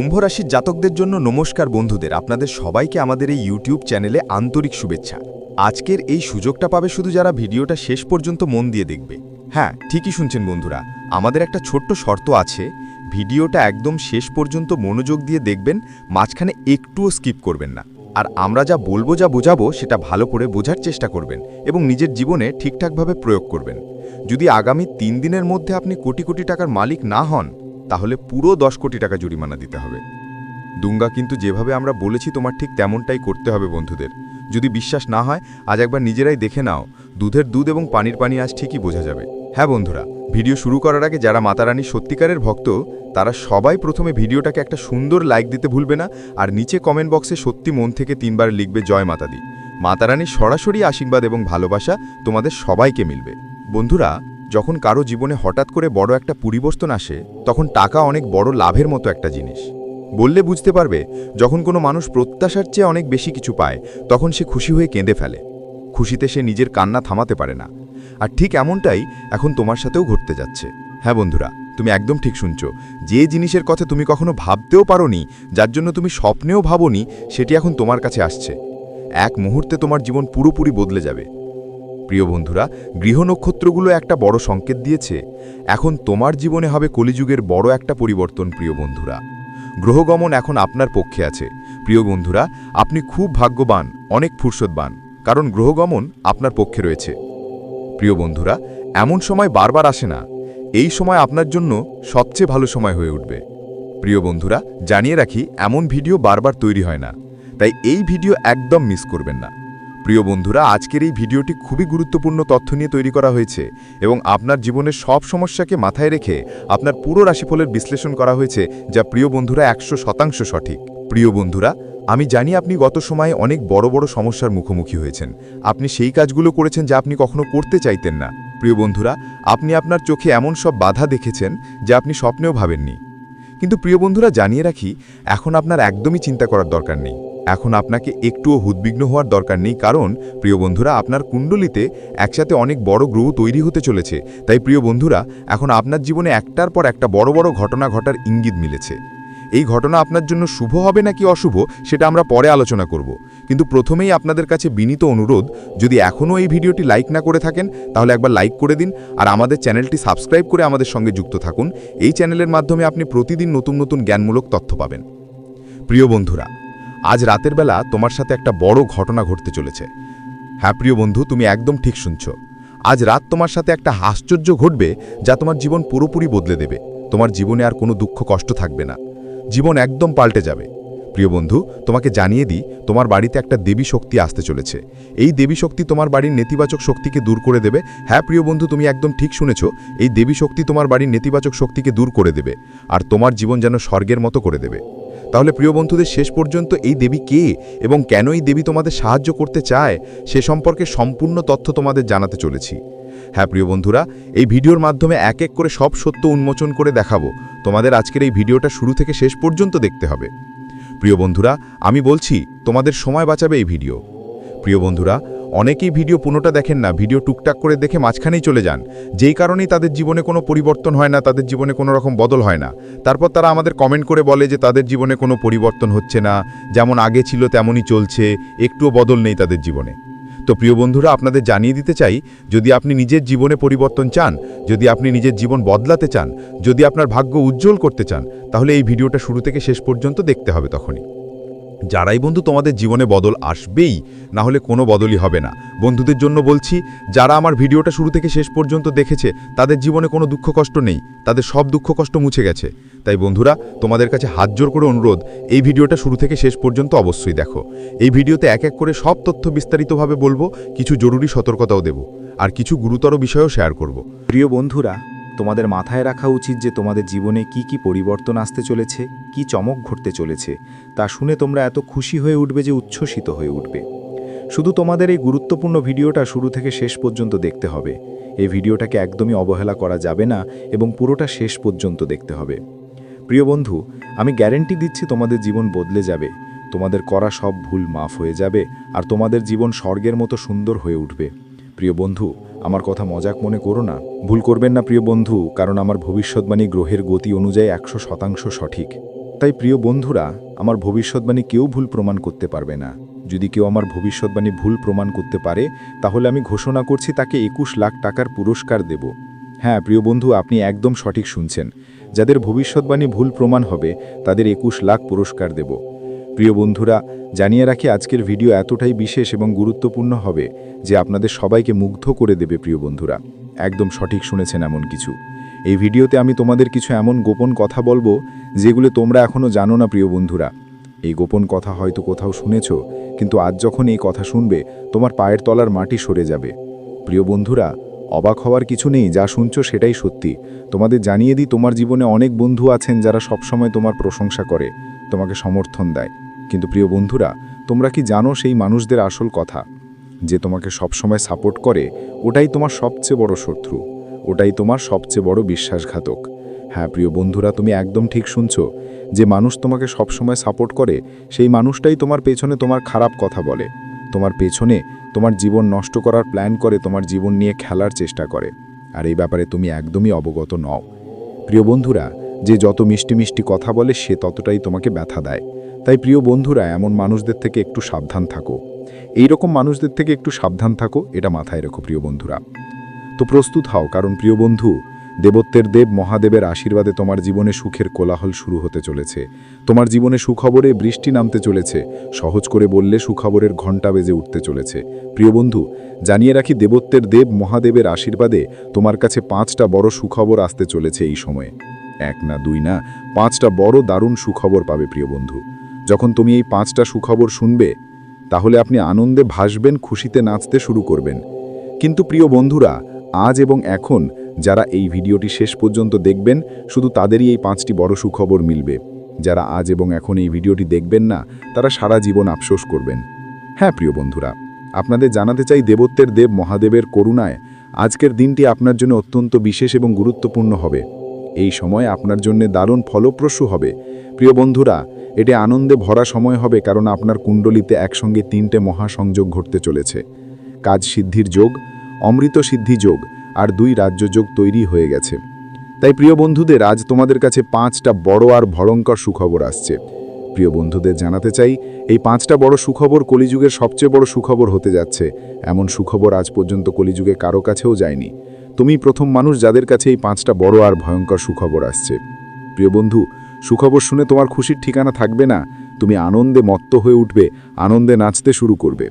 কুম্ভ রাশির জাতকদের জন্য নমস্কার বন্ধুদের, আপনাদের সবাইকে আমাদের এই ইউটিউব চ্যানেলে আন্তরিক শুভেচ্ছা। আজকের এই সুযোগটা পাবে শুধু যারা ভিডিওটা শেষ পর্যন্ত মন দিয়ে দেখবে। হ্যাঁ ঠিকই শুনছেন বন্ধুরা, আমাদের একটা ছোট্ট শর্ত আছে, ভিডিওটা একদম শেষ পর্যন্ত মনোযোগ দিয়ে দেখবেন, মাঝখানে একটুও স্কিপ করবেন না। আর আমরা যা বলব যা বোঝাবো, সেটা ভালো করে বোঝার চেষ্টা করবেন এবং নিজের জীবনে ঠিকঠাকভাবে প্রয়োগ করবেন। যদি আগামী তিন দিনের মধ্যে আপনি কোটি কোটি টাকার মালিক না হন তাহলে পুরো দশ কোটি টাকা জরিমানা দিতে হবে। দুঙ্গা কিন্তু যেভাবে আমরা বলেছি তোমার ঠিক তেমনটাই করতে হবে বন্ধুদের। যদি বিশ্বাস না হয়, আজ একবার নিজেরাই দেখে নাও, দুধের দুধ এবং পানির পানি আজ ঠিকই বোঝা যাবে। হ্যাঁ বন্ধুরা, ভিডিও শুরু করার আগে যারা মাতারানী সত্যিকারের ভক্ত, তারা সবাই প্রথমে ভিডিওটাকে একটা সুন্দর লাইক দিতে ভুলবে না আর নিচে কমেন্ট বক্সে সত্যি মন থেকে তিনবার লিখবে জয় মাতাদি। মাতারানীর সরাসরি আশীর্বাদ এবং ভালোবাসা তোমাদের সবাইকে মিলবে। বন্ধুরা যখন কারও জীবনে হঠাৎ করে বড় একটা পরিবর্তন আসে, তখন টাকা অনেক বড় লাভের মতো একটা জিনিস। বললে বুঝতে পারবে, যখন কোনো মানুষ প্রত্যাশার চেয়ে অনেক বেশি কিছু পায়, তখন সে খুশি হয়ে কেঁদে ফেলে। খুশিতে সে নিজের কান্না থামাতে পারে না। আর ঠিক এমনটাই এখন তোমার সাথেও ঘটতে যাচ্ছে। হ্যাঁ বন্ধুরা, তুমি একদম ঠিক শুনছো। যে জিনিসের কথা তুমি কখনো ভাবতেও পারোনি, যার জন্য তুমি স্বপ্নেও ভাবোনি, সেটি এখন তোমার কাছে আসছে। এক মুহূর্তে তোমার জীবন পুরোপুরি বদলে যাবে। প্রিয় বন্ধুরা, গৃহ নক্ষত্রগুলো একটা বড় সংকেত দিয়েছে। এখন তোমার জীবনে হবে কলিযুগের বড় একটা পরিবর্তন, প্রিয় বন্ধুরা। গ্রহগমন এখন আপনার পক্ষে আছে। প্রিয় বন্ধুরা, আপনি খুব ভাগ্যবান, অনেক ফুরসতবান, কারণ গ্রহগমন আপনার পক্ষে রয়েছে। প্রিয় বন্ধুরা, এমন সময় বারবার আসে না। এই সময় আপনার জন্য সবচেয়ে ভালো সময় হয়ে উঠবে। প্রিয় বন্ধুরা, জানিয়ে রাখি, এমন ভিডিও বারবার তৈরি হয় না। তাই এই ভিডিও একদম মিস করবেন না। প্রিয় বন্ধুরা, আজকের এই ভিডিওটি খুবই গুরুত্বপূর্ণ তথ্য নিয়ে তৈরি করা হয়েছে এবং আপনার জীবনের সব সমস্যাকে মাথায় রেখে আপনার পুরো রাশিফলের বিশ্লেষণ করা হয়েছে, যা প্রিয় বন্ধুরা একশো শতাংশ সঠিক। প্রিয় বন্ধুরা, আমি জানি আপনি গত সময়ে অনেক বড় বড় সমস্যার মুখোমুখি হয়েছেন। আপনি সেই কাজগুলো করেছেন যা আপনি কখনো করতে চাইতেন না। প্রিয় বন্ধুরা, আপনি আপনার চোখে এমন সব বাধা দেখেছেন যা আপনি স্বপ্নেও ভাবেননি। কিন্তু প্রিয় বন্ধুরা, জানিয়ে রাখি, এখন আপনার একদমই চিন্তা করার দরকার নেই। এখন আপনাকে একটুও উদ্বিগ্ন হওয়ার দরকার নেই, কারণ, প্রিয় বন্ধুরা, আপনার কুণ্ডলিতে একসাথে অনেক বড় গ্রহ তৈরি হতে চলেছে। তাই, প্রিয় বন্ধুরা, এখন আপনার জীবনে একটার পর একটা বড় বড় ঘটনা ঘটার ইঙ্গিত মিলেছে। এই ঘটনা আপনার জন্য শুভ হবে নাকি অশুভ, সেটা আমরা পরে আলোচনা করব। কিন্তু প্রথমেই আপনাদের কাছে বিনীত অনুরোধ, যদি এখনও এই ভিডিওটি লাইক না করে থাকেন, তাহলে একবার লাইক করে দিন আর আমাদের চ্যানেলটি সাবস্ক্রাইব করে আমাদের সঙ্গে যুক্ত থাকুন। এই চ্যানেলের মাধ্যমে আপনি প্রতিদিন নতুন নতুন জ্ঞানমূলক তথ্য পাবেন। প্রিয় বন্ধুরা আজ রাতের বেলা তোমার সাথে একটা বড় ঘটনা ঘটতে চলেছে। হ্যাঁ প্রিয় বন্ধু, তুমি একদম ঠিক শুনছ। আজ রাত তোমার সাথে একটা আশ্চর্য ঘটবে যা তোমার জীবন পুরোপুরি বদলে দেবে। তোমার জীবনে আর কোনো দুঃখ কষ্ট থাকবে না। জীবন একদম পাল্টে যাবে। প্রিয় বন্ধু, তোমাকে জানিয়ে দিই, তোমার বাড়িতে একটা দেবী শক্তি আসতে চলেছে। এই দেবী শক্তি তোমার বাড়ির নেতিবাচক শক্তিকে দূর করে দেবে। হ্যাঁ প্রিয় বন্ধু, তুমি একদম ঠিক শুনেছ, এই দেবী শক্তি তোমার বাড়ির নেতিবাচক শক্তিকে দূর করে দেবে। আর তোমার জীবন যেন স্বর্গের মতো করে দেবে। তাহলে প্রিয় বন্ধুদের, শেষ পর্যন্ত এই দেবী কে এবং কেন এই দেবী তোমাদের সাহায্য করতে চায় সে সম্পর্কে সম্পূর্ণ তথ্য তোমাদের জানাতে চলেছি। হ্যাঁ প্রিয় বন্ধুরা, এই ভিডিওর মাধ্যমে এক এক করে সব সত্য উন্মোচন করে দেখাবো। তোমাদের আজকের এই ভিডিওটা শুরু থেকে শেষ পর্যন্ত দেখতে হবে। প্রিয় বন্ধুরা, আমি বলছি, তোমাদের সময় বাঁচাবে এই ভিডিও। প্রিয় বন্ধুরা অনেকেই ভিডিও পুনোটা দেখেন না, ভিডিও টুকটাক করে দেখে মাঝখানেই চলে যান। যেই কারণেই তাদের জীবনে কোনো পরিবর্তন হয় না, তাদের জীবনে কোনো রকম বদল হয় না। তারপর তারা আমাদের কমেন্ট করে বলে যে তাদের জীবনে কোনো পরিবর্তন হচ্ছে না, যেমন আগে ছিল তেমনই চলছে, একটুও বদল নেই তাদের জীবনে। তো প্রিয় বন্ধুরা, আপনাদের জানিয়ে দিতে চাই, যদি আপনি নিজের জীবনে পরিবর্তন চান, যদি আপনি নিজের জীবন বদলাতে চান, যদি আপনার ভাগ্য উজ্জ্বল করতে চান, তাহলে এই ভিডিওটা শুরু থেকে শেষ পর্যন্ত দেখতে হবে তখনই। যারাই বন্ধু তোমাদের জীবনে বদল আসবেই না হলে কোনো বদলই হবে না। বন্ধুদের জন্য বলছি, যারা আমার ভিডিওটা শুরু থেকে শেষ পর্যন্ত দেখেছে, তাদের জীবনে কোনো দুঃখ কষ্ট নেই, তাদের সব দুঃখ কষ্ট মুছে গেছে। তাই বন্ধুরা, তোমাদের কাছে হাত জোর করে অনুরোধ, এই ভিডিওটা শুরু থেকে শেষ পর্যন্ত অবশ্যই দেখো। এই ভিডিওতে এক এক করে সব তথ্য বিস্তারিতভাবে বলব, কিছু জরুরি সতর্কতাও দেব, আর কিছু গুরুতর বিষয়ও শেয়ার করব। প্রিয় বন্ধুরা তোমাদের মাথায় রাখা উচিত যে তোমাদের জীবনে কি কি পরিবর্তন আসতে চলেছে, কি চমক ঘটতে চলেছে, তা শুনে তোমরা এত খুশি হয়ে উঠবে যে উচ্ছ্বসিত হয়ে উঠবে। শুধু তোমাদের এই গুরুত্বপূর্ণ ভিডিওটা শুরু থেকে শেষ পর্যন্ত দেখতে হবে। এই ভিডিওটাকে একদমই অবহেলা করা যাবে না এবং পুরোটা শেষ পর্যন্ত দেখতে হবে। প্রিয় বন্ধু, আমি গ্যারেন্টি দিচ্ছি তোমাদের জীবন বদলে যাবে। তোমাদের করা সব ভুল মাফ হয়ে যাবে আর তোমাদের জীবন স্বর্গের মতো সুন্দর হয়ে উঠবে। প্রিয় বন্ধু আমার কথা মজাক মনে করো না। ভুল করবেন না প্রিয় বন্ধু, কারণ আমার ভবিষ্যৎবাণী গ্রহের গতি অনুযায়ী একশো শতাংশ সঠিক। তাই প্রিয় বন্ধুরা, আমার ভবিষ্যৎবাণী কেউ ভুল প্রমাণ করতে পারবে না। যদি কেউ আমার ভবিষ্যৎবাণী ভুল প্রমাণ করতে পারে, তাহলে আমি ঘোষণা করছি তাকে একুশ লাখ টাকার পুরস্কার দেব। হ্যাঁ প্রিয় বন্ধু, আপনি একদম সঠিক শুনছেন। যাদের ভবিষ্যৎবাণী ভুল প্রমাণ হবে, তাদের একুশ লাখ পুরস্কার দেব। প্রিয় বন্ধুরা, জানিয়ে রাখি আজকের ভিডিও এতটাই বিশেষ এবং গুরুত্বপূর্ণ হবে যে আপনাদের সবাইকে মুগ্ধ করে দেবে, প্রিয় বন্ধুরা। একদম সঠিক শুনেছেন এমন কিছু। এই ভিডিওতে আমি তোমাদের কিছু এমন গোপন কথা বলব যেগুলো তোমরা এখনও জানো না, প্রিয় বন্ধুরা। এই গোপন কথা হয়তো কোথাও শুনেছ, কিন্তু আজ যখন এই কথা শুনবে, তোমার পায়ের তলার মাটি সরে যাবে। প্রিয় বন্ধুরা, অবাক হওয়ার কিছু নেই, যা শুনছো সেটাই সত্যি। তোমাদের জানিয়ে দিই, তোমার জীবনে অনেক বন্ধু আছেন যারা সবসময় তোমার প্রশংসা করে। তোমাকে সমর্থন দেয়। কিন্তু প্রিয় বন্ধুরা, তোমরা কি জানো সেই মানুষদের আসল কথা? যে তোমাকে সবসময় সাপোর্ট করে, ওটাই তোমার সবচেয়ে বড় শত্রু। ওটাই তোমার সবচেয়ে বড় বিশ্বাসঘাতক। হ্যাঁ প্রিয় বন্ধুরা, তুমি একদম ঠিক শুনছো। যে মানুষ তোমাকে সবসময় সাপোর্ট করে, সেই মানুষটাই তোমার পেছনে তোমার খারাপ কথা বলে। তোমার পেছনে তোমার জীবন নষ্ট করার প্ল্যান করে, তোমার জীবন নিয়ে খেলার চেষ্টা করে। আর এই ব্যাপারে তুমি একদমই অবগত নও। প্রিয় বন্ধুরা যে যত মিষ্টি মিষ্টি কথা বলে সে ততটাই তোমাকে ব্যথা দেয়। তাই প্রিয় বন্ধুরা, এমন মানুষদের থেকে একটু সাবধান থাকো। এই রকম মানুষদের থেকে একটু সাবধান থাকো, এটা মাথায় রেখো প্রিয় বন্ধুরা। তো প্রস্তুত হও, কারণ প্রিয় বন্ধু দেবত্বের দেব মহাদেবের আশীর্বাদে তোমার জীবনে সুখের কোলাহল শুরু হতে চলেছে। তোমার জীবনে সুখবরে বৃষ্টি নামতে চলেছে। সহজ করে বললে সুখবরের ঘণ্টা বেজে উঠতে চলেছে। প্রিয় বন্ধু, জানিয়ে রাখি দেবত্বের দেব মহাদেবের আশীর্বাদে তোমার কাছে পাঁচটা বড় সুখবর আসতে চলেছে এই সময়ে। এক না দুই না, পাঁচটা বড় দারুণ সুখবর পাবে প্রিয় বন্ধু। যখন তুমি এই পাঁচটা সুখবর শুনবে, তাহলে আপনি আনন্দে ভাসবেন, খুশিতে নাচতে শুরু করবেন। কিন্তু প্রিয় বন্ধুরা, আজ এবং এখন যারা এই ভিডিওটি শেষ পর্যন্ত দেখবেন, শুধু তাদেরই এই পাঁচটি বড় সুখবর মিলবে। যারা আজ এবং এখন এই ভিডিওটি দেখবেন না, তারা সারা জীবন আফসোস করবেন। হ্যাঁ প্রিয় বন্ধুরা, আপনাদের জানাতে চাই দেবত্বের দেব মহাদেবের করুণায়, আজকের দিনটি আপনার জন্য অত্যন্ত বিশেষ এবং গুরুত্বপূর্ণ হবে। এই সময় আপনার জন্য দারুণ ফলপ্রসূ হবে। প্রিয় বন্ধুরা, এটি আনন্দে ভরা সময় হবে কারণ আপনার কুণ্ডলিতে একসঙ্গে তিনটে মহাসংযোগ ঘটতে চলেছে। কাজ সিদ্ধির যোগ, অমৃত সিদ্ধি যোগ আর দুই রাজ্য যোগ তৈরি হয়ে গেছে। তাই প্রিয় বন্ধুদের, আজ তোমাদের কাছে পাঁচটা বড় আর ভয়ঙ্কর সুখবর আসছে। প্রিয় বন্ধুদের জানাতে চাই, এই পাঁচটা বড় সুখবর কলিযুগের সবচেয়ে বড় সুখবর হতে যাচ্ছে। এমন সুখবর আজ পর্যন্ত কলিযুগে কারও কাছেও যায়নি। তুমি প্রথম মানুষ যাদের কাছে এই পাঁচটা বড় আর ভয়ঙ্কর সুখবর আসছে। প্রিয় বন্ধু, সুখবর শুনে তোমার খুশির ঠিকানা থাকবে না। তুমি আনন্দে মত্ত হয়ে উঠবে, আনন্দে নাচতে শুরু করবে।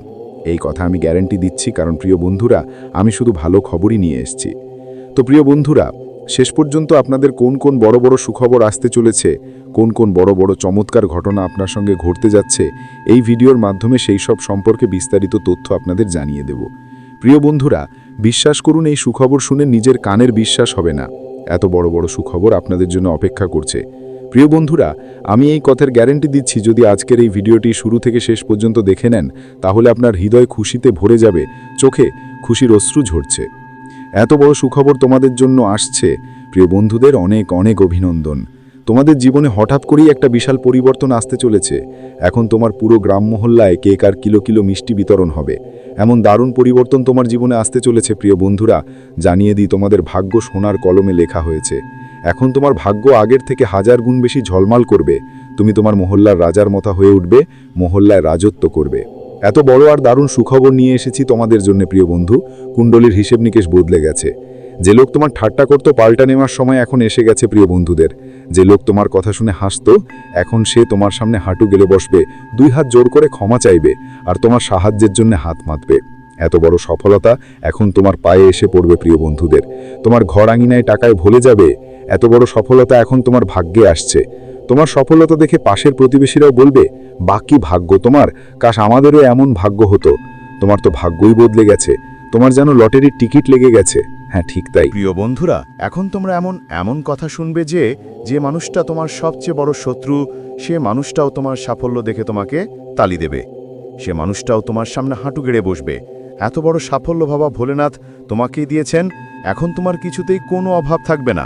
এই কথা আমি গ্যারেন্টি দিচ্ছি, কারণ প্রিয় বন্ধুরা, আমি শুধু ভালো খবরই নিয়ে এসেছি। তো প্রিয় বন্ধুরা, শেষ পর্যন্ত আপনাদের কোন কোন বড় বড় সুখবর আসতে চলেছে, কোন কোন বড় বড় চমৎকার ঘটনা আপনার সঙ্গে ঘটতে যাচ্ছে, এই ভিডিওর মাধ্যমে সেই সব সম্পর্কে বিস্তারিত তথ্য আপনাদের জানিয়ে দেব। প্রিয় বন্ধুরা, বিশ্বাস করুন, এই সুখবর শুনে নিজের কানের বিশ্বাস হবে না। এত বড় বড় সুখবর আপনাদের জন্য অপেক্ষা করছে। প্রিয় বন্ধুরা, আমি এই কথার গ্যারেন্টি দিচ্ছি, যদি আজকের এই ভিডিওটি শুরু থেকে শেষ পর্যন্ত দেখে নেন, তাহলে আপনার হৃদয় খুশিতে ভরে যাবে, চোখে খুশির অশ্রু ঝরছে। এত বড় সুখবর তোমাদের জন্য আসছে। প্রিয় বন্ধুদের, অনেক অনেক অভিনন্দন। তোমাদের জীবনে হঠাৎ করেই একটা বিশাল পরিবর্তন আসতে চলেছে। এখন তোমার পুরো গ্রাম মহল্লায় কেক আর কিলো কিলো মিষ্টি বিতরণ হবে। এমন দারুণ পরিবর্তন তোমার জীবনে আসতে চলেছে, প্রিয় বন্ধুরা। জানিয়ে দিই, তোমাদের ভাগ্য সোনার কলমে লেখা হয়েছে। এখন তোমার ভাগ্য আগের থেকে হাজার গুণ বেশি ঝলমাল করবে। তুমি তোমার মহল্লার রাজার মতো হয়ে উঠবে, মহল্লায় রাজত্ব করবে। এত বড় আর দারুণ সুখবর নিয়ে এসেছি তোমাদের জন্য, প্রিয় বন্ধু। কুণ্ডলীর হিসেব নিকেশ বদলে গেছে। যে লোক তোমার ঠাট্টা করতো পাল্টা নেওয়ার সময় এখন এসে গেছে, প্রিয় বন্ধুদের। যে লোক তোমার কথা শুনে হাসতো, এখন সে তোমার সামনে হাঁটু গেলে বসবে, দুই হাত জোর করে ক্ষমা চাইবে আর তোমার সাহায্যের জন্য হাত মাতবে। এত বড় সফলতা এখন তোমার পায়ে এসে পড়বে প্রিয় বন্ধুদের। তোমার ঘর আঙিনায় টাকায় ভুলে যাবে। এত বড় সফলতা এখন তোমার ভাগ্যে আসছে। তোমার সফলতা দেখে পাশের প্রতিবেশীরাও বলবে, বাকি ভাগ্য তোমার। কাশ আমাদেরও এমন ভাগ্য হতো। তোমার তো ভাগ্যই বদলে গেছে। তোমার যেন লটারির টিকিট লেগে গেছে। হ্যাঁ ঠিক তাই। প্রিয় বন্ধুরা, এখন তোমরা এমন এমন কথা শুনবে যে যে মানুষটা তোমার সবচেয়ে বড় শত্রু, সে মানুষটাও তোমার সাফল্য দেখে তোমাকে তালি দেবে। সে মানুষটাও তোমার সামনে হাঁটু গেড়ে বসবে। এত বড় সাফল্য ভাবা ভোলেনাথ তোমাকেই দিয়েছেন, এখন তোমার কিছুতেই কোনো অভাব থাকবে না।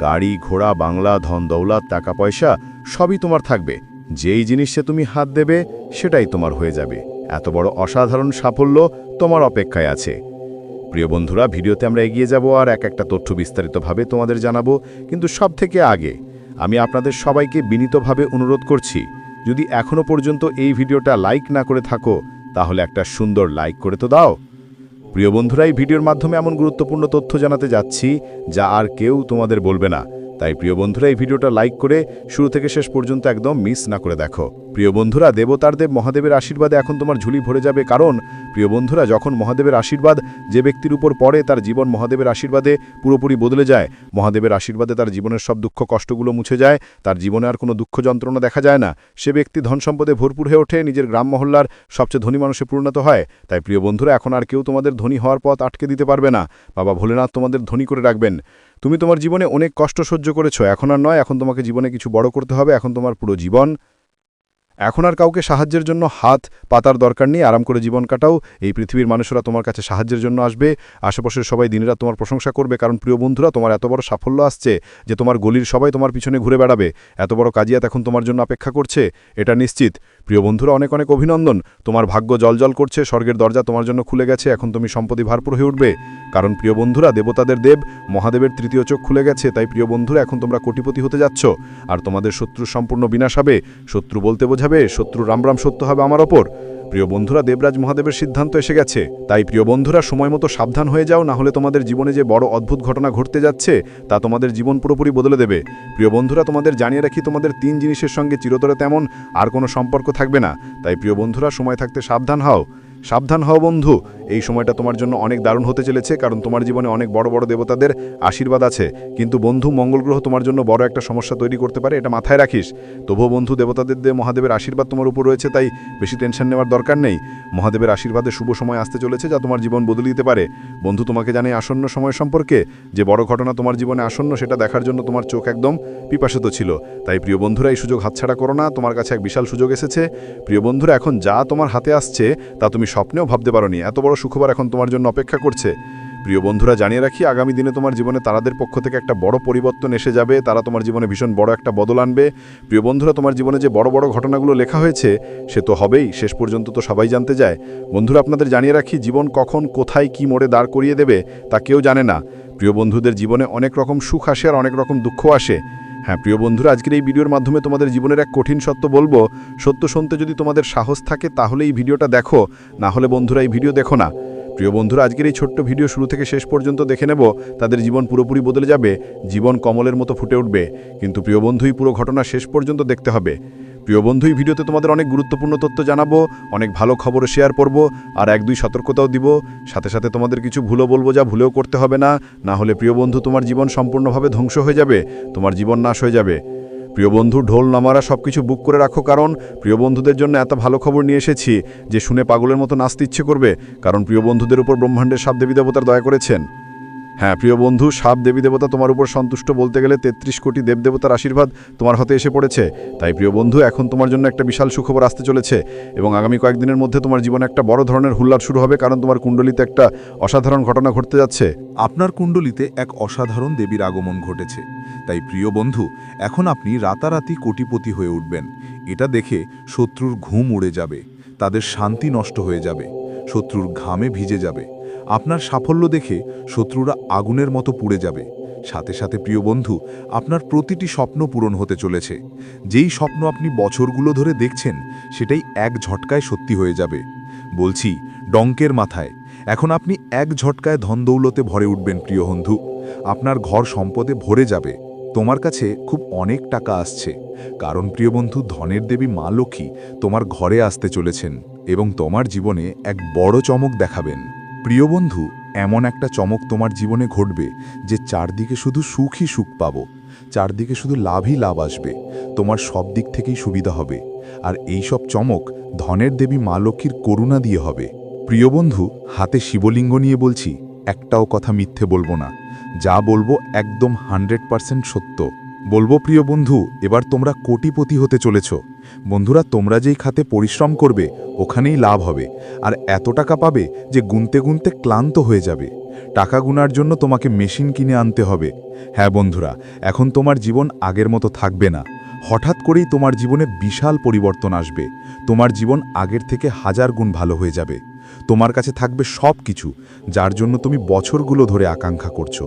গাড়ি, ঘোড়া, বাংলা, ধন, দৌলত, টাকা, পয়সা, সবই তোমার থাকবে। যেই জিনিসে তুমি হাত দেবে, সেটাই তোমার হয়ে যাবে। এত বড় অসাধারণ সাফল্য তোমার অপেক্ষায় আছে। প্রিয় বন্ধুরা, ভিডিওতে আমরা এগিয়ে যাব আর এক একটা তথ্য বিস্তারিতভাবে তোমাদের জানাব। কিন্তু সব থেকে আগে, আমি আপনাদের সবাইকে বিনীতভাবে অনুরোধ করছি, যদি এখনও পর্যন্ত এই ভিডিওটা লাইক না করে থাকো, তাহলে একটা সুন্দর লাইক করে তো দাও। প্রিয় বন্ধুরা, এই ভিডিওর মাধ্যমে এমন গুরুত্বপূর্ণ তথ্য জানাতে যাচ্ছি, যা আর কেউ তোমাদের বলবে না। তাই প্রিয় বন্ধুরা, এই ভিডিওটা লাইক করে শুরু থেকে শেষ পর্যন্ত একদম মিস না করে দেখো। প্রিয় বন্ধুরা দেবতার দেব মহাদেবের আশীর্বাদে এখন তোমার ঝুলি ভরে যাবে কারণ, প্রিয় বন্ধুরা, যখন মহাদেবের আশীর্বাদ যে ব্যক্তির উপর পড়ে, তার জীবন মহাদেবের আশীর্বাদে পুরোপুরি বদলে যায়। মহাদেবের আশীর্বাদে তার জীবনের সব দুঃখ কষ্টগুলো মুছে যায়, তার জীবনে আর কোনো দুঃখ যন্ত্রণা দেখা যায় না। সে ব্যক্তি ধন সম্পদে ভরপুর হয়ে ওঠে, নিজের গ্রাম মহল্লার সবচেয়ে ধনী মানুষে পরিণত হয়। তাই প্রিয় বন্ধুরা, এখন আর কেউ তোমাদের ধনী হওয়ার পথ আটকে দিতে পারবে না। বাবা ভোলেনাথ তোমাদের ধনী করে রাখবেন। তুমি তোমার জীবনে অনেক কষ্ট সহ্য করেছ, এখন আর নয়, এখন তোমাকে জীবনে কিছু বড় করতে হবে, এখন তোমার পুরো জীবন। এখন আর কাউকে সাহায্যের জন্য হাত পাতার দরকার নেই, আরাম করে জীবন কাটাও। এই পৃথিবীর মানুষরা তোমার কাছে সাহায্যের জন্য আসবে। আশেপাশের সবাই দিনেরা তোমার প্রশংসা করবে, কারণ প্রিয় বন্ধুরা, তোমার এত বড় সাফল্য আসছে যে তোমার গলির সবাই তোমার পিছনে ঘুরে বেড়াবে। এত বড় কাজিয়াত এখন তোমার জন্য অপেক্ষা করছে, এটা নিশ্চিত। প্রিয় বন্ধুরা, অনেক অনেক অভিনন্দন। তোমার ভাগ্য জলজল করছে, স্বর্গের দরজা তোমার জন্য খুলে গেছে, এখন তুমি সম্পত্তি ভারপুর হয়ে উঠবে। কারণ প্রিয় বন্ধুরা, দেবতাদের দেব, মহাদেবের তৃতীয় চোখ খুলে গেছে, তাই প্রিয় বন্ধুরা, এখন তোমরা কোটিপতি হতে যাচ্ছ। আর তোমাদের শত্রু সম্পূর্ণ বিনাশ হবে, শত্রু বলতে বোঝাবে শত্রু রামরাম সত্য হবে আমার ওপর। প্রিয় বন্ধুরা, দেবরাজ মহাদেবের সিদ্ধান্ত এসে গেছে। তাই প্রিয় বন্ধুরা, সময় মতো সাবধান হয়ে যাও না হলে তোমাদের জীবনে যে বড় অদ্ভুত ঘটনা ঘটতে যাচ্ছে, তা তোমাদের জীবন পুরোপুরি বদলে দেবে। প্রিয় বন্ধুরা, তোমাদের জানিয়ে রাখি, তোমাদের তিন জিনিসের সঙ্গে চিরতরে তেমন আর কোনো সম্পর্ক থাকবে না। তাই প্রিয় বন্ধুরা, সময় থাকতে সাবধান হও। সাবধান হও বন্ধু। এই সময়টা তোমার জন্য অনেক দারুণ হতে চলেছে, কারণ তোমার জীবনে অনেক বড় বড় দেবতাদের আশীর্বাদ আছে। কিন্তু বন্ধু, মঙ্গল গ্রহ তোমার জন্য বড় একটা সমস্যা তৈরি করতে পারে, এটা মাথায় রাখিস। তবুও বন্ধু, দেবতাদের দিয়ে মহাদেবের আশীর্বাদ তোমার উপর রয়েছে, তাই বেশি টেনশন নেওয়ার দরকার নেই। মহাদেবের আশীর্বাদে শুভ সময় আসতে চলেছে, যা তোমার জীবন বদলে দিতে পারে। বন্ধু, তোমাকে জানে আসন্ন সময় সম্পর্কে, যে বড় ঘটনা তোমার জীবনে আসন্ন, সেটা দেখার জন্য তোমার চোখ একদম পিপাসিত ছিল। তাই প্রিয় বন্ধুরা, এই সুযোগ হাতছাড়া করো না, তোমার কাছে এক বিশাল সুযোগ এসেছে। প্রিয় বন্ধুরা, এখন যা তোমার হাতে আসছে, তা তুমি স্বপ্নেও ভাবতে পারোনি, এত বড় সুখবর এখন তোমার জন্য অপেক্ষা করছে। প্রিয় বন্ধুরা, জানিয়ে রাখি, আগামী দিনে তোমার জীবনে তারাদের পক্ষ থেকে একটা বড় পরিবর্তন এসে যাবে, তারা তোমার জীবনে ভীষণ বড় একটা বদল আনবে। প্রিয় বন্ধুরা, তোমার জীবনে যে বড় বড় ঘটনাগুলো লেখা হয়েছে, সে তো হবেই, শেষ পর্যন্ত তো সবাই জানতে যায় বন্ধুরা, আপনাদের জানিয়ে রাখি, জীবন কখন, কোথায়, কি মোড়ে দাঁড় করিয়ে দেবে, তা কেউ জানে না। প্রিয় বন্ধুদের জীবনে অনেক রকম সুখ আসে আর অনেক রকম দুঃখ আসে। হ্যাঁ প্রিয় বন্ধুরা, আজকের এই ভিডিওর মাধ্যমে তোমাদের জীবনের এক কঠিন সত্য বলব। সত্য শুনতে যদি তোমাদের সাহস থাকে, তাহলে এই ভিডিওটা দেখো। না হলে বন্ধুরা, এই ভিডিও দেখো না। প্রিয় বন্ধুরা, আজকের এই ছোট্ট ভিডিও শুরু থেকে শেষ পর্যন্ত দেখে নেব। তাদের জীবন পুরোপুরি বদলে যাবে। জীবন কমলের মতো ফুটে উঠবে। কিন্তু প্রিয় বন্ধুই পুরো ঘটনা শেষ পর্যন্ত দেখতে হবে। প্রিয় বন্ধু, এই ভিডিওতে তোমাদের অনেক গুরুত্বপূর্ণ তথ্য জানাব, অনেক ভালো খবর শেয়ার করব, আর এক দুই সতর্কতাও দিব। সাথে সাথে তোমাদের কিছু ভুলও বলব যা ভুলেও করতে হবে না না হলে প্রিয় বন্ধু, তোমার জীবন সম্পূর্ণভাবে ধ্বংস হয়ে যাবে, তোমার জীবন নাশ হয়ে যাবে। প্রিয় বন্ধু, ঢোল, নামারা সব কিছু বুক করে রাখো, কারণ প্রিয় বন্ধুদের জন্য এত ভালো খবর নিয়ে এসেছি যে শুনে পাগলের মতো নাচতে ইচ্ছে করবে, কারণ প্রিয় বন্ধুদের উপর ব্রহ্মাণ্ডের সাপ দেবী দেবতার দয়া করেছেন। হ্যাঁ প্রিয় বন্ধু, সাপ দেবী দেবতা তোমার উপর সন্তুষ্ট বলতে গেলে তেত্রিশ কোটি দেবদেবতার আশীর্বাদ তোমার হাতে এসে পড়েছে। তাই, প্রিয় বন্ধু, এখন তোমার জন্য একটা বিশাল সুখবর আসতে চলেছে এবং আগামী কয়েকদিনের মধ্যে তোমার জীবনে একটা বড় ধরনের হুল্লার শুরু হবে কারণ তোমার কুণ্ডলিতে একটা অসাধারণ ঘটনা ঘটতে যাচ্ছে। আপনার কুণ্ডলিতে এক অসাধারণ দেবীর আগমন ঘটেছে। তাই, প্রিয় বন্ধু, এখন আপনি রাতারাতি কোটিপতি হয়ে উঠবেন। এটা দেখে শত্রুর ঘুম উড়ে যাবে, তাদের শান্তি নষ্ট হয়ে যাবে, শত্রুর ঘামে ভিজে যাবে আপনার সাফল্য দেখে শত্রুরা আগুনের মতো পুড়ে যাবে। সাথে সাথে, প্রিয় বন্ধু, আপনার প্রতিটি স্বপ্ন পূরণ হতে চলেছে। যেই স্বপ্ন আপনি বছরগুলো ধরে দেখছেন, সেটাই এক ঝটকায় সত্যি হয়ে যাবে। বলছি, ডঙ্কের মাথায়। এখন আপনি এক ঝটকায় ধনদৌলতে ভরে উঠবেন, প্রিয় বন্ধু। আপনার ঘর সম্পদে ভরে যাবে। তোমার কাছে খুব অনেক টাকা আসছে। কারণ, প্রিয় বন্ধু, ধনের দেবী মা লক্ষ্মী তোমার ঘরে আসতে চলেছেন এবং তোমার জীবনে এক বড় চমক দেখাবেন। প্রিয় বন্ধু, এমন একটা চমক তোমার জীবনে ঘটবে যে চারদিকে শুধু সুখই সুখ পাবো। চারদিকে শুধু লাভই লাভ আসবে। তোমার সব দিক থেকেই সুবিধা হবে। আর এই সব চমক ধনের দেবী মা লক্ষ্মীর করুণা দিয়ে হবে। প্রিয় বন্ধু, হাতে শিবলিঙ্গ নিয়ে বলছি, একটাও কথা মিথ্যে বলব না। যা বলব একদম হান্ড্রেড পারসেন্ট সত্য। বলব, প্রিয় বন্ধু, এবার তোমরা কোটিপতি হতে চলেছ। বন্ধুরা, তোমরা যেই খাতে পরিশ্রম করবে, ওখানেই লাভ হবে। আর এত টাকা পাবে যে গুনতে গুনতে ক্লান্ত হয়ে যাবে। টাকা গুনার জন্য তোমাকে মেশিন কিনে আনতে হবে। হ্যাঁ বন্ধুরা, এখন তোমার জীবন আগের মতো থাকবে না। হঠাৎ করেই তোমার জীবনে বিশাল পরিবর্তন আসবে। তোমার জীবন আগের থেকে হাজার গুণ ভালো হয়ে যাবে। তোমার কাছে থাকবে সব কিছু, যার জন্য তুমি বছরগুলো ধরে আকাঙ্ক্ষা করছ।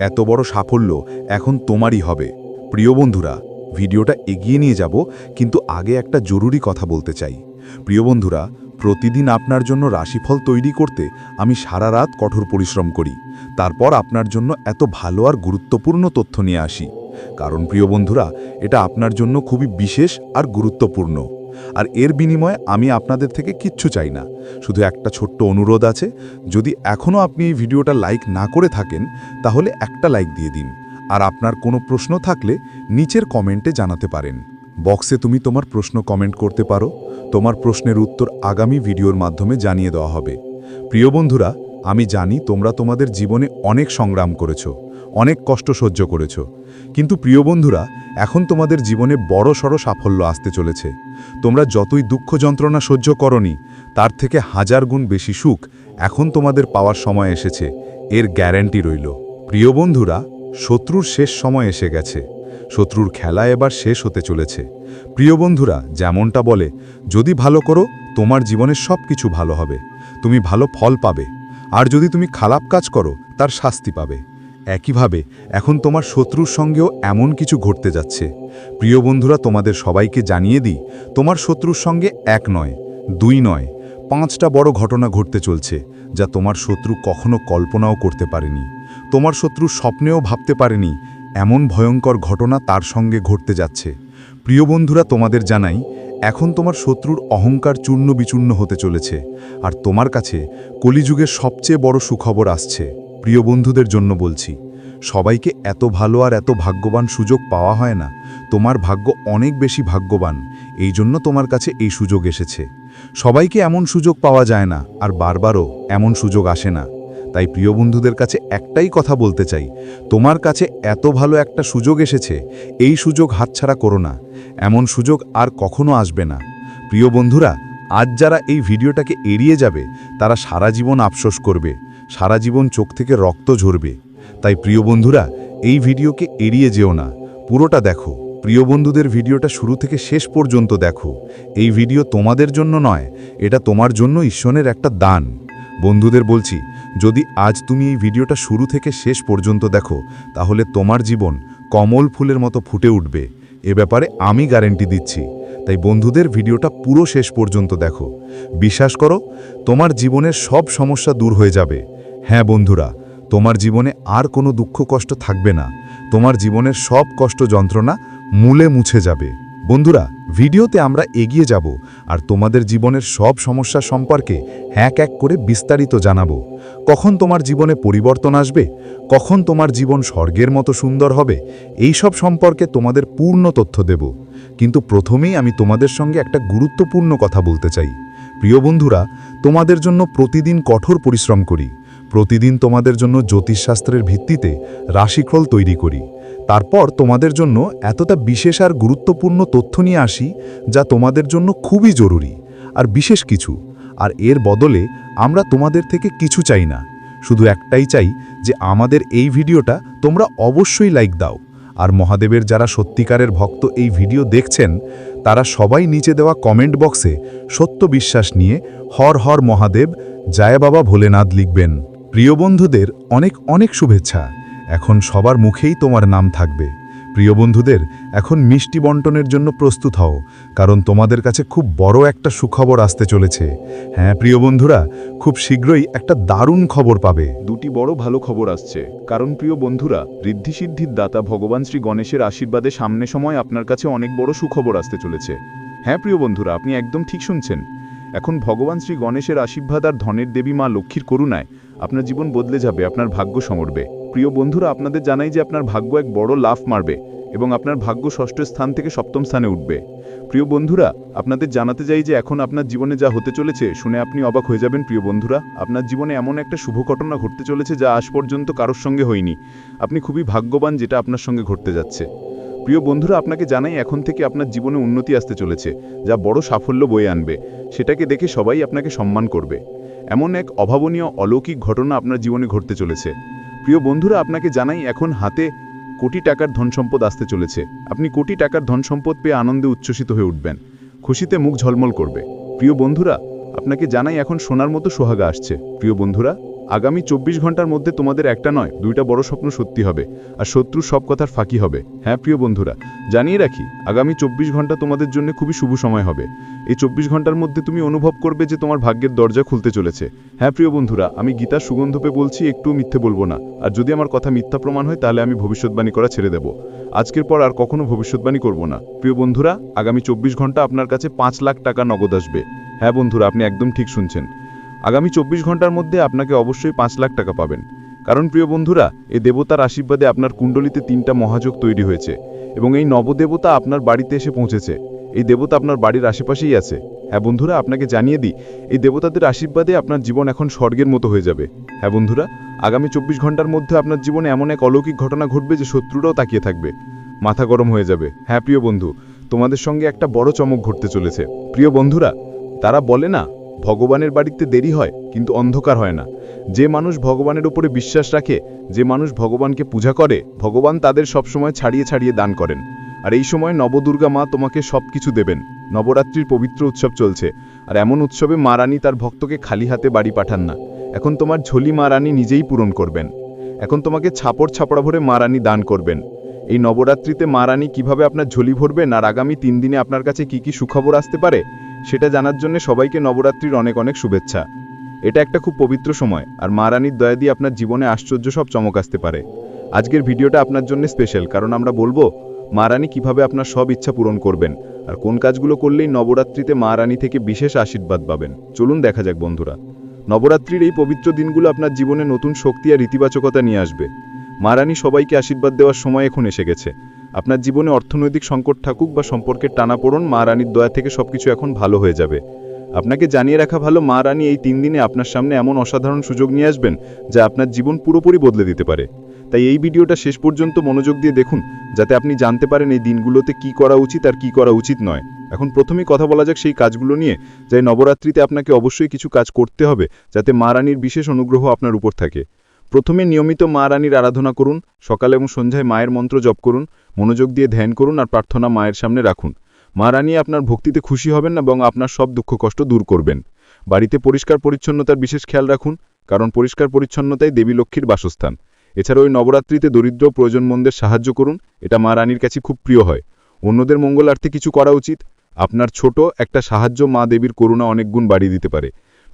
এত বড় সাফল্য এখন তোমারই হবে। প্রিয় বন্ধুরা, ভিডিওটা এগিয়ে নিয়ে যাব, কিন্তু আগে একটা জরুরি কথা বলতে চাই। প্রিয় বন্ধুরা, প্রতিদিন আপনার জন্য রাশিফল তৈরি করতে আমি সারা রাত কঠোর পরিশ্রম করি। তারপর আপনার জন্য এত ভালো আর গুরুত্বপূর্ণ তথ্য নিয়ে আসি। কারণ প্রিয় বন্ধুরা, এটা আপনার জন্য খুবই বিশেষ আর গুরুত্বপূর্ণ। আর এর বিনিময়ে আমি আপনাদের থেকে কিচ্ছু চাই না। শুধু একটা ছোট্ট অনুরোধ আছে, যদি এখনও আপনি এই ভিডিওটা লাইক না করে থাকেন, তাহলে একটা লাইক দিয়ে দিন। আর আপনার কোনো প্রশ্ন থাকলে নিচের কমেন্টে জানাতে পারেন। বক্সে তুমি তোমার প্রশ্ন কমেন্ট করতে পারো। তোমার প্রশ্নের উত্তর আগামী ভিডিওর মাধ্যমে জানিয়ে দেওয়া হবে। প্রিয় বন্ধুরা, আমি জানি তোমরা তোমাদের জীবনে অনেক সংগ্রাম করেছ, অনেক কষ্ট সহ্য করেছ। কিন্তু প্রিয় বন্ধুরা, এখন তোমাদের জীবনে বড় সড় সাফল্য আসতে চলেছে। তোমরা যতই দুঃখ যন্ত্রণা সহ্য করনি, তার থেকে হাজার গুণ বেশি সুখ এখন তোমাদের পাওয়ার সময় এসেছে। এর গ্যারান্টি রইল। প্রিয় বন্ধুরা শত্রুর শেষ সময় এসে গেছে। শত্রুর খেলা এবার শেষ হতে চলেছে। প্রিয় বন্ধুরা, যেমনটা বলে, যদি ভালো করো, তোমার জীবনে সব কিছু ভালো হবে। তুমি ভালো ফল পাবে। আর যদি তুমি খারাপ কাজ করো, তার শাস্তি পাবে। একইভাবে, এখন তোমার শত্রুর সঙ্গেও এমন কিছু ঘটতে যাচ্ছে। প্রিয় বন্ধুরা, তোমাদের সবাইকে জানিয়ে দিই, তোমার শত্রুর সঙ্গে এক নয়, দুই নয়, পাঁচটা বড় ঘটনা ঘটতে চলছে, যা তোমার শত্রু কখনো কল্পনাও করতে পারেনি। তোমার শত্রু স্বপ্নেও ভাবতে পারেনি, এমন ভয়ঙ্কর ঘটনা তার সঙ্গে ঘটতে যাচ্ছে। প্রিয় বন্ধুরা, তোমাদের জানাই, এখন তোমার শত্রুর অহংকার চূর্ণ বিচূর্ণ হতে চলেছে, আর তোমার কাছে কলিযুগের সবচেয়ে বড় সুখবর আসছে। প্রিয় বন্ধুদের জন্য বলছি, সবাইকে এত ভালো আর এত ভাগ্যবান সুযোগ পাওয়া হয় না। তোমার ভাগ্য অনেক বেশি ভাগ্যবান, এই জন্য তোমার কাছে এই সুযোগ এসেছে। সবাইকে এমন সুযোগ পাওয়া যায় না, আর বারবারও এমন সুযোগ আসে না। তাই প্রিয় বন্ধুদের কাছে একটাই কথা বলতে চাই। তোমার কাছে এত ভালো একটা সুযোগ এসেছে, এই সুযোগ হাতছাড়া করো না। এমন সুযোগ আর কখনো আসবে না। প্রিয় বন্ধুরা, আজ যারা এই ভিডিওটাকে এড়িয়ে যাবে, তারা সারা জীবন আফসোস করবে, সারা জীবন চোখ থেকে রক্ত ঝরবে। তাই প্রিয় বন্ধুরা, এই ভিডিওকে এড়িয়ে যেও না। পুরোটা দেখো। প্রিয় বন্ধুদের ভিডিওটা শুরু থেকে শেষ পর্যন্ত দেখো। এই ভিডিও তোমাদের জন্য নয়, এটা তোমার জন্য ঈশ্বরের একটা দান। বন্ধুদের বলছি যদি আজ তুমি এই ভিডিওটা শুরু থেকে শেষ পর্যন্ত দেখো, তাহলে তোমার জীবন কমল ফুলের মতো ফুটে উঠবে। এ ব্যাপারে আমি গ্যারেন্টি দিচ্ছি। তাই বন্ধুদের ভিডিওটা পুরো শেষ পর্যন্ত দেখো। বিশ্বাস করো, তোমার জীবনের সব সমস্যা দূর হয়ে যাবে। হ্যাঁ বন্ধুরা, তোমার জীবনে আর কোনো দুঃখ কষ্ট থাকবে না। তোমার জীবনের সব কষ্ট যন্ত্রণা মূলে মুছে যাবে। বন্ধুরা, ভিডিওতে আমরা এগিয়ে যাব আর তোমাদের জীবনের সব সমস্যা সম্পর্কে এক এক করে বিস্তারিত জানাব। কখন তোমার জীবনে পরিবর্তন আসবে? কখন তোমার জীবন স্বর্গের মতো সুন্দর হবে? এই সব সম্পর্কে তোমাদের পূর্ণ তথ্য দেব। কিন্তু প্রথমেই আমি তোমাদের সঙ্গে একটা গুরুত্বপূর্ণ কথা বলতে চাই। প্রিয় বন্ধুরা, তোমাদের জন্য প্রতিদিন কঠোর পরিশ্রম করি। প্রতিদিন তোমাদের জন্য জ্যোতিষশাস্ত্রের ভিত্তিতে রাশিফল তৈরি করি। তারপর তোমাদের জন্য এতটা বিশেষ আর গুরুত্বপূর্ণ তথ্য নিয়ে আসি, যা তোমাদের জন্য খুবই জরুরি, আর বিশেষ কিছু। আর এর বদলে আমরা তোমাদের থেকে কিছু চাই না। শুধু একটাই চাই যে আমাদের এই ভিডিওটা তোমরা অবশ্যই লাইক দাও, আর মহাদেবের যারা সত্যিকারের ভক্ত এই ভিডিও দেখছেন, তারা সবাই নিচে দেওয়া কমেন্ট বক্সে সত্য বিশ্বাস নিয়ে হর হর মহাদেব, জয় বাবা ভোলেনাথ লিখবেন। প্রিয় বন্ধুদের অনেক অনেক শুভেচ্ছা। এখন সবার মুখেই তোমার নাম থাকবে। প্রিয় বন্ধুদের, এখন মিষ্টি বন্টনের জন্য প্রস্তুত হও, কারণ তোমাদের কাছে খুব বড় একটা সুখবর আসতে চলেছে। হ্যাঁ প্রিয় বন্ধুরা, খুব শীঘ্রই একটা দারুণ খবর পাবে। দুটি বড় ভালো খবর আসছে। কারণ, প্রিয় বন্ধুরা, ঋদ্ধিসিদ্ধির দাতা ভগবান শ্রী গণেশের আশীর্বাদে সামনে সময় আপনার কাছে অনেক বড় সুখবর আসতে চলেছে। হ্যাঁ প্রিয় বন্ধুরা, আপনি একদম ঠিক শুনছেন। এখন ভগবান শ্রী গণেশের আশীর্বাদ আর ধনের দেবী মা লক্ষ্মীর করুণায় আপনার জীবন বদলে যাবে, আপনার ভাগ্য সমরবে। প্রিয় বন্ধুরা, আপনাদের জানাই যে আপনার ভাগ্য এক বড় লাফ মারবে এবং আপনার ভাগ্য ষষ্ঠ স্থান থেকে সপ্তম স্থানে উঠবে। প্রিয় বন্ধুরা, আপনাদের জানাতে চাই যে এখন আপনার জীবনে যা হতে চলেছে শুনে আপনি অবাক হয়ে যাবেন, প্রিয় বন্ধুরা। আপনার জীবনে এমন একটা শুভ ঘটনা ঘটতে চলেছে যা আজ পর্যন্ত কারোর সঙ্গে হয়নি। আপনি খুবই ভাগ্যবান যেটা আপনার সঙ্গে ঘটতে যাচ্ছে। প্রিয় বন্ধুরা, আপনাকে জানাই এখন থেকে আপনার জীবনে উন্নতি আসতে চলেছে, যা বড় সাফল্য বয়ে আনবে। সেটাকে দেখে সবাই আপনাকে সম্মান করবে। এমন এক অভাবনীয় অলৌকিক ঘটনা আপনার জীবনে ঘটতে চলেছে। প্রিয় বন্ধুরা, আপনাকে জানাই এখন হাতে কোটি টাকার ধন সম্পদ আসতে চলেছে। আপনি কোটি টাকার ধন সম্পদ পেয়ে আনন্দে উচ্ছ্বসিত হয়ে উঠবেন। খুশিতে মুখ ঝলমল করবে। প্রিয় বন্ধুরা, আপনাকে জানাই এখন সোনার মতো সোহাগা আসছে। প্রিয় বন্ধুরা আগামী চব্বিশ ঘণ্টার মধ্যে তোমাদের একটা নয়, দুইটা বড় স্বপ্ন সত্যি হবে। আর শত্রুর সব কথার ফাঁকি হবে। হ্যাঁ প্রিয় বন্ধুরা, জানিয়ে রাখি, আগামী চব্বিশ ঘণ্টা তোমাদের জন্য খুবই শুভ সময় হবে। এই চব্বিশ ঘণ্টার মধ্যে তুমি অনুভব করবে যে তোমার ভাগ্যের দরজা খুলতে চলেছে। হ্যাঁ প্রিয় বন্ধুরা, আমি গীতা সুগন্ধপে বলছি, একটু মিথ্যে বলব না। আর যদি আমার কথা মিথ্যা প্রমাণ হয়, তাহলে আমি ভবিষ্যৎবাণী করা ছেড়ে দেব। আজকের পর আর কখনো ভবিষ্যৎবাণী করব না। প্রিয় বন্ধুরা, আগামী চব্বিশ ঘণ্টা আপনার কাছে পাঁচ লাখ টাকা নগদ আসবে। হ্যাঁ বন্ধুরা, আপনি একদম ঠিক শুনছেন। আগামী চব্বিশ ঘণ্টার মধ্যে আপনাকে অবশ্যই পাঁচ লাখ টাকা পাবেন। কারণ প্রিয় বন্ধুরা, এই দেবতার আশীর্বাদে আপনার কুণ্ডলিতে তিনটা মহাযোগ তৈরি হয়েছে এবং এই নবদেবতা আপনার বাড়িতে এসে পৌঁছেছে। এই দেবতা আপনার বাড়ির আশেপাশেই আছে। হ্যাঁ বন্ধুরা, আপনাকে জানিয়ে দিই, এই দেবতাদের আশীর্বাদে আপনার জীবন এখন স্বর্গের মতো হয়ে যাবে। হ্যাঁ বন্ধুরা, আগামী চব্বিশ ঘণ্টার মধ্যে আপনার জীবনে এমন এক অলৌকিক ঘটনা ঘটবে যে শত্রুরাও তাকিয়ে থাকবে। মাথা গরম হয়ে যাবে। হ্যাঁ প্রিয় বন্ধু, তোমাদের সঙ্গে একটা বড় চমক ঘটতে চলেছে। প্রিয় বন্ধুরা, তারা বলে না ভগবানের বাড়িতে দেরি হয়, কিন্তু অন্ধকার হয় না। যে মানুষ ভগবানের উপরে বিশ্বাস রাখে, যে মানুষ ভগবানকে পূজা করে, ভগবান তাদের সবসময় ছাড়িয়ে ছাড়িয়ে দান করেন। আর এই সময় নবদুর্গা মা তোমাকে সব কিছু দেবেন। নবরাত্রির পবিত্র উৎসব চলছে, আর এমন উৎসবে মা রানী তার ভক্তকে খালি হাতে বাড়ি পাঠান না। এখন তোমার ঝোলি মা রানী নিজেই পূরণ করবেন। এখন তোমাকে ছাপড় ছাপড়া ভরে মা রানী দান করবেন। এই নবরাত্রিতে মা রানী কীভাবে আপনার ঝোলি ভরবেন, আর আগামী তিন দিনে আপনার কাছে কি কি সুখবর আসতে পারে? সেটা জানার জন্য সবাইকে নবরাত্রির অনেক অনেক শুভেচ্ছা। এটা একটা খুব পবিত্র সময়, আর মা রানীর দয়া দিয়ে আপনার জীবনে আশ্চর্য সব চমক আসতে পারে। আজকের ভিডিওটা আপনার জন্য স্পেশাল কারণ আমরা বলব, মা রানী কীভাবে আপনার সব ইচ্ছা পূরণ করবেন, আর কোন কাজগুলো করলেই নবরাত্রিতে মা রানী থেকে বিশেষ আশীর্বাদ পাবেন। চলুন দেখা যাক বন্ধুরা। নবরাত্রির এই পবিত্র দিনগুলো আপনার জীবনে নতুন শক্তি আর ইতিবাচকতা নিয়ে আসবে। মা রানী সবাইকে আশীর্বাদ দেওয়ার সময় এখন এসে গেছে। আপনার জীবনে অর্থনৈতিক সংকট থাকুক বা সম্পর্কের টানাপোড়ন, মা রানীর দয়া থেকে সবকিছু এখন ভালো হয়ে যাবে। আপনাকে জানিয়ে রাখা ভালো, মা রানী এই তিন দিনে আপনার সামনে এমন অসাধারণ সুযোগ নিয়ে আসবেন যা আপনার জীবন পুরোপুরি বদলে দিতে পারে। তাই এই ভিডিওটা শেষ পর্যন্ত মনোযোগ দিয়ে দেখুন, যাতে আপনি জানতে পারেন এই দিনগুলোতে কি করা উচিত আর কি করা উচিত নয়। এখন প্রথমেই কথা বলা যাক সেই কাজগুলো নিয়ে যে নবরাত্রিতে আপনাকে অবশ্যই কিছু কাজ করতে হবে, যাতে মা রানীর বিশেষ অনুগ্রহ আপনার উপর থাকে। প্রথমে নিয়মিত মা রানীর আরাধনা করুন, সকালে এবং সন্ধ্যায় মায়ের মন্ত্র জপ করুন, মনোযোগ দিয়ে ধ্যান করুন আর প্রার্থনা মায়ের সামনে রাখুন। মা রানী আপনার ভক্তিতে খুশি হবেন এবং আপনার সব দুঃখ কষ্ট দূর করবেন। বাড়িতে পরিষ্কার পরিচ্ছন্নতার বিশেষ খেয়াল রাখুন, কারণ পরিষ্কার পরিচ্ছন্নতাই দেবী লক্ষ্মীর বাসস্থান। এছাড়া ওই নবরাত্রিতে দরিদ্র প্রয়োজনমন্দের সাহায্য করুন, এটা মা রানীর কাছে খুব প্রিয় হয়। অন্যদের মঙ্গলার্থে কিছু করা উচিত। আপনার ছোট একটা সাহায্য মা দেবীর করুণা অনেক গুণ বাড়িয়ে দিতে পারে।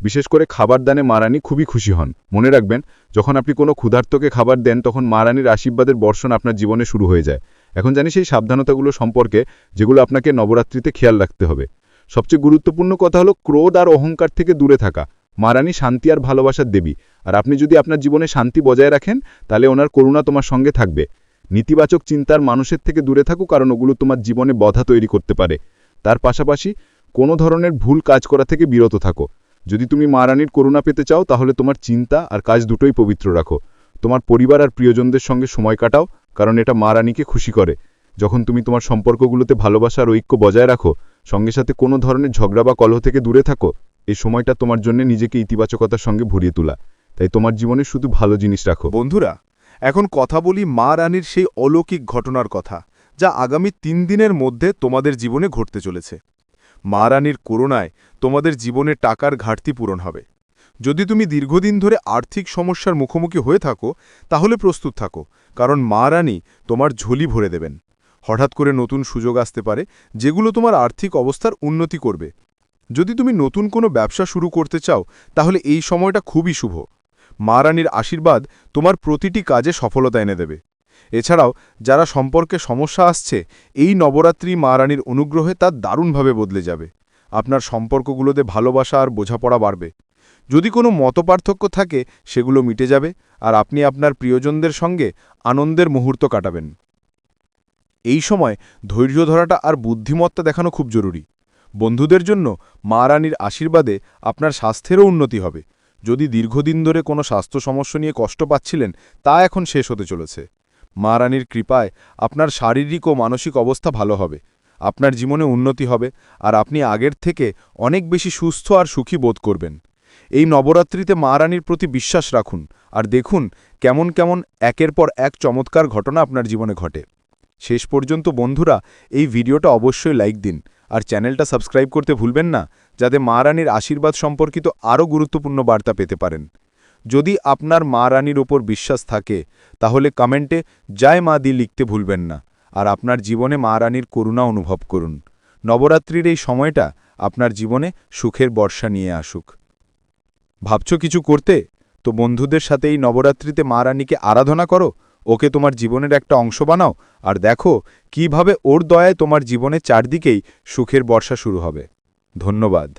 বিশেষ করে খাবার দানে মারানি খুবই খুশি হন। মনে রাখবেন, যখন আপনি কোনো ক্ষুধার্তকে খাবার দেন, তখন মারানির আশীর্বাদের বর্ষণ আপনার জীবনে শুরু হয়ে যায়। এখন জানি সেই সাবধানতাগুলো সম্পর্কে, যেগুলো আপনাকে নবরাত্রিতে খেয়াল রাখতে হবে। সবচেয়ে গুরুত্বপূর্ণ কথা হলো ক্রোধ আর অহংকার থেকে দূরে থাকা। মারানি শান্তি আর ভালোবাসার দেবী। আর আপনি যদি আপনার জীবনে শান্তি বজায় রাখেন, তাহলে ওনার করুণা তোমার সঙ্গে থাকবে। নেতিবাচক চিন্তার মানুষের থেকে দূরে থাকুক, কারণ ওগুলো তোমার জীবনে বাধা তৈরি করতে পারে। তার পাশাপাশি কোনো ধরনের ভুল কাজ করা থেকে বিরত থাকো। যদি তুমি মা রানীর করুণা পেতে চাও, তাহলে তোমার চিন্তা আর কাজ দুটোই পবিত্র রাখো। তোমার পরিবার আর প্রিয়জনদের সঙ্গে সময় কাটাও, কারণ এটা মা রানীকে খুশি করে। যখন তুমি তোমার সম্পর্কগুলোতে ভালোবাসার ঐক্য বজায় রাখো, সঙ্গে সাথে কোনো ধরনের ঝগড়া বা কলহ থেকে দূরে থাকো এই সময়টা তোমার জন্য নিজেকে ইতিবাচকতার সঙ্গে ভরিয়ে তোলা। তাই তোমার জীবনে শুধু ভালো জিনিস রাখো। বন্ধুরা, এখন কথা বলি মা রানীর সেই অলৌকিক ঘটনার কথা, যা আগামী তিন দিনের মধ্যে তোমাদের জীবনে ঘটতে চলেছে। মা রানীর করুণায় তোমাদের জীবনে টাকার ঘাটতি পূরণ হবে। যদি তুমি দীর্ঘদিন ধরে আর্থিক সমস্যার মুখোমুখি হয়ে থাকো, তাহলে প্রস্তুত থাকো, কারণ মা রানী তোমার ঝুলি ভরে দেবেন। হঠাৎ করে নতুন সুযোগ আসতে পারে, যেগুলো তোমার আর্থিক অবস্থার উন্নতি করবে। যদি তুমি নতুন কোনো ব্যবসা শুরু করতে চাও, তাহলে এই সময়টা খুবই শুভ। মা রানীর আশীর্বাদ তোমার প্রতিটি কাজে সফলতা এনে দেবে। এছাড়াও যারা সম্পর্কে সমস্যা আসছে, এই নবরাত্রি মা রানীর অনুগ্রহে তা দারুণভাবে বদলে যাবে। আপনার সম্পর্কগুলোতে ভালোবাসা আর বোঝাপড়া বাড়বে। যদি কোনো মতপার্থক্য থাকে, সেগুলো মিটে যাবে আর আপনি আপনার প্রিয়জনদের সঙ্গে আনন্দের মুহূর্ত কাটাবেন। এই সময় ধৈর্য ধরাটা আর বুদ্ধিমত্তা দেখানো খুব জরুরি। বন্ধুদের জন্য মা রানীর আশীর্বাদে আপনার স্বাস্থ্যেরও উন্নতি হবে। যদি দীর্ঘদিন ধরে কোনো স্বাস্থ্য সমস্যা নিয়ে কষ্ট পাচ্ছিলেন, তা এখন শেষ হতে চলেছে। মা রানীর কৃপায় আপনার শারীরিক ও মানসিক অবস্থা ভালো হবে। আপনার জীবনে উন্নতি হবে আর আপনি আগের থেকে অনেক বেশি সুস্থ আর সুখী বোধ করবেন। এই নবরাত্রিতে মা রানীর প্রতি বিশ্বাস রাখুন আর দেখুন কেমন কেমন একের পর এক চমৎকার ঘটনা আপনার জীবনে ঘটে। শেষ পর্যন্ত বন্ধুরা, এই ভিডিওটা অবশ্যই লাইক দিন আর চ্যানেলটা সাবস্ক্রাইব করতে ভুলবেন না, যাতে মা রানীর আশীর্বাদ সম্পর্কিত আরও গুরুত্বপূর্ণ বার্তা পেতে পারেন। যদি আপনার মা রানীর ওপর বিশ্বাস থাকে, তাহলে কমেন্টে জয় মা দি লিখতে ভুলবেন না, আর আপনার জীবনে মা রানীর করুণা অনুভব করুন। নবরাত্রির এই সময়টা আপনার জীবনে সুখের বর্ষা নিয়ে আসুক। ভাবছ কিছু করতে? তো বন্ধুদের সাথে এই নবরাত্রিতে মা রানীকে আরাধনা করো, ওকে তোমার জীবনের একটা অংশ বানাও, আর দেখো কীভাবে ওর দয়ায় তোমার জীবনে চারদিকেই সুখের বর্ষা শুরু হবে। ধন্যবাদ।